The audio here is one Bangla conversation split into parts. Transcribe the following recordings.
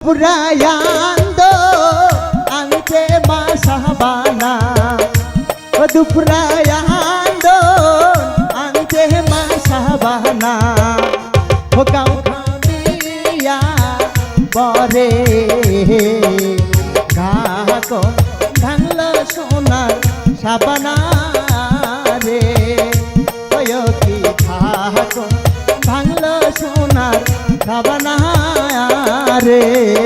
দুপুরায়ান্দ আনতে মা সাহাবানা ও দুপুরায়ান্দ মা সাহাবানা ও খামিয়া সোনার সাবানা রে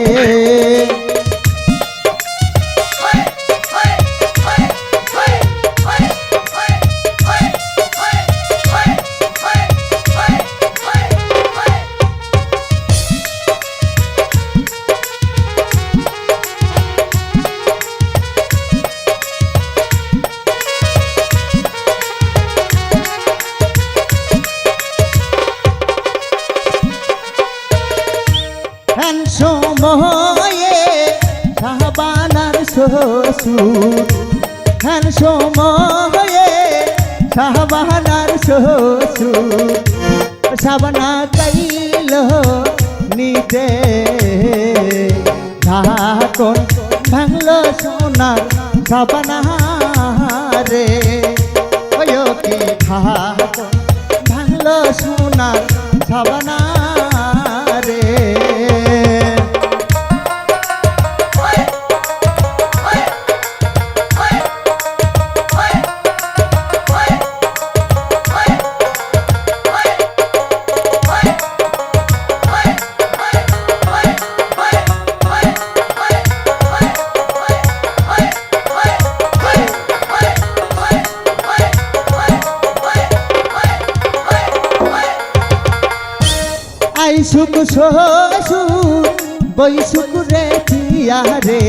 সময়ে সাহবানার শ্বশুর। খান সময়ে সাহবানার শ্বশুর। সাবনা কাইল নিতে ঢাকন ভাঙল সোনার। সাবানা সুখ শ্বশুর বই সুখ রে টিয়া রে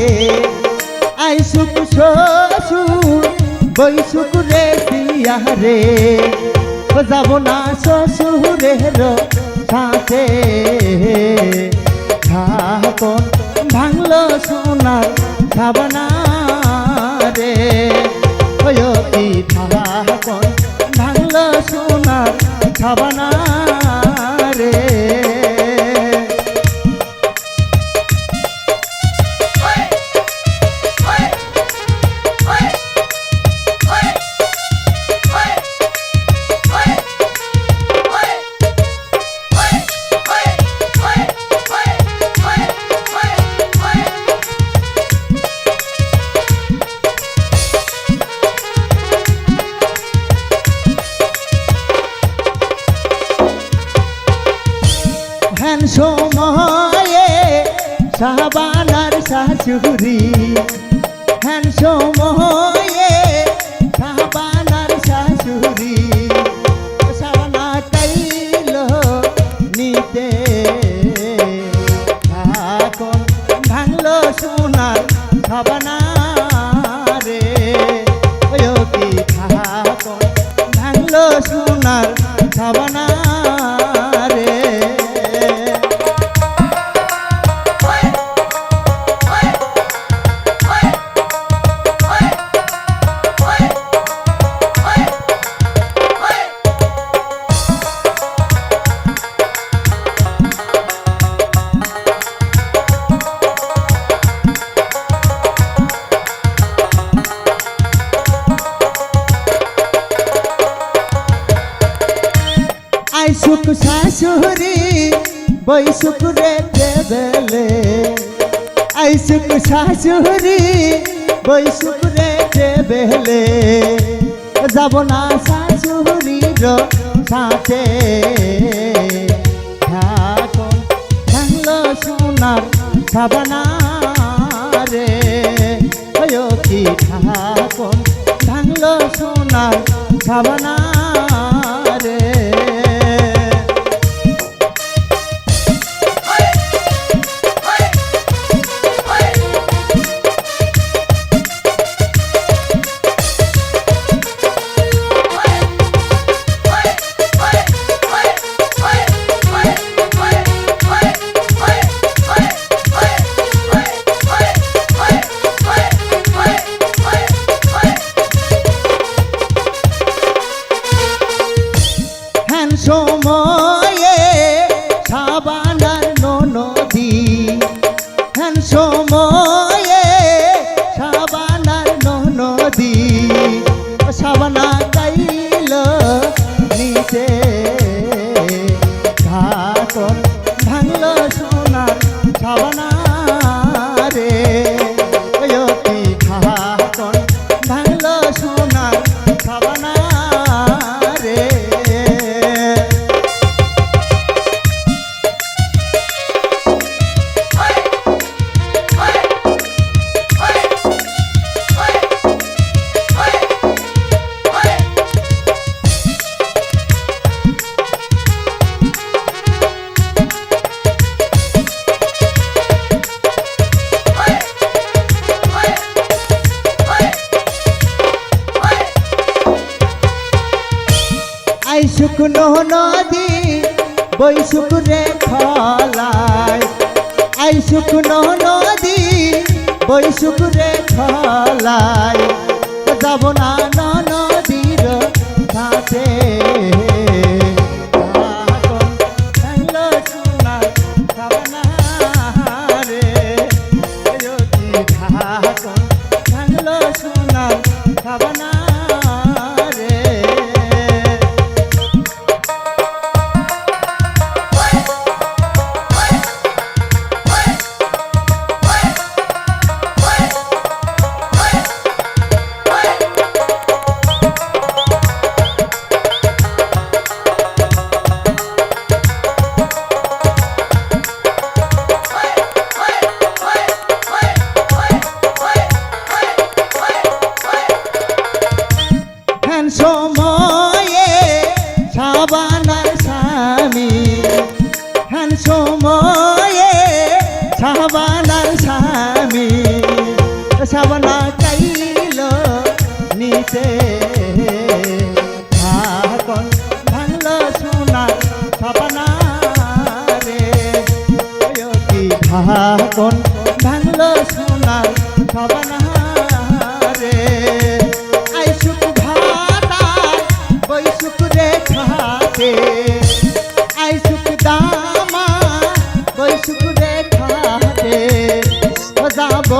আই সুখ শ্বশুর বই সুখ রে টিয়া রে যাব না শ্বশুরের সাথে ঢাকন ভাঙল সোনার খাবনা রে ওই কি ঢাকন ভাঙল সোনার খাবনা সাহাবানার শাশুড়ি হ্যান সময়ে বই সুখ রে দেবেলে। আই সুখ শাশুড়ি বই সুখ রে দেবেলে। যাব না শাশুড়ির সাথে। ভাঙল সোনার সাবানা রে। কি ভাঙল সোনার সাবানা শুকনো নদী বই শুকুরে খলায় আই শুকনো নদী বই শুকুরে খলায় যাব না সাবানা কাইল নিতে ঢাকন ভাঙল সোনা সাবানা রে। কি ঢাকন ভাঙল সোনার সাবানা রে। আই সুখ ভাতার বই সুখ রে খাতে আই সুখ দামা বই সুখ রে খাতে যাব